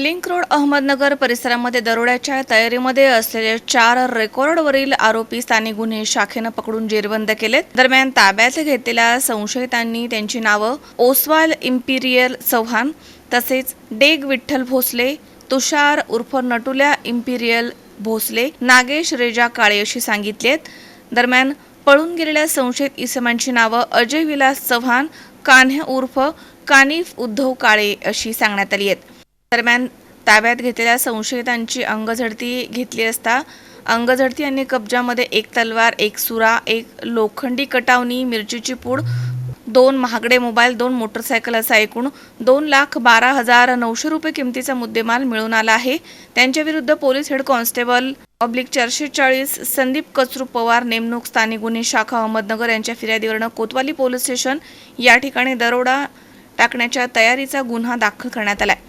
Link road Ahmednagar परिसरामध्ये दरोड्याच्या तयारीमध्ये असलेले चार रेकॉर्डवरील आरोपी स्थानिक गुन्हे शाखेनं पकडून जेरबंद केलेत. दरम्यान ताब्यात घेतलेल्या संशयितांनी त्यांची नावं ओसवाल इम्पिरियल चव्हाण तसेच डेग विठ्ठल भोसले तुषार उर्फ नटुल्या इम्पिरियल भोसले नागेश रेजा काळे अशी सांगितली आहेत दरम्यान पळून गेलेल्या संशयित इसमांची नावं अजय विलास चव्हाण कान्ह्या उर्फ कानिफ उद्धव काळे अशी सांगण्यात आली आहेत. दरम्यान ताब्यात घेतलेल्या संशयितांची अंगझडती घेतली असता अंगझडती आणि कब्जामध्ये एक तलवार एक सुरा एक लोखंडी कटावणी मिरचीची पूड दोन महागडे मोबाईल दोन मोटरसायकल असा एकूण दोन लाख बारा हजार नऊशे रुपये किमतीचा मुद्देमाल मिळून आला आहे. त्यांच्याविरुद्ध पोलीस हेड कॉन्स्टेबल पब्लिक चारशे चाळीस संदीप कचरू पवार नेमणूक स्थानिक गुन्हे शाखा अहमदनगर यांच्या फिर्यादीवरनं कोतवाली पोलीस स्टेशन या ठिकाणी दरोडा टाकण्याच्या तयारीचा गुन्हा दाखल करण्यात आला आहे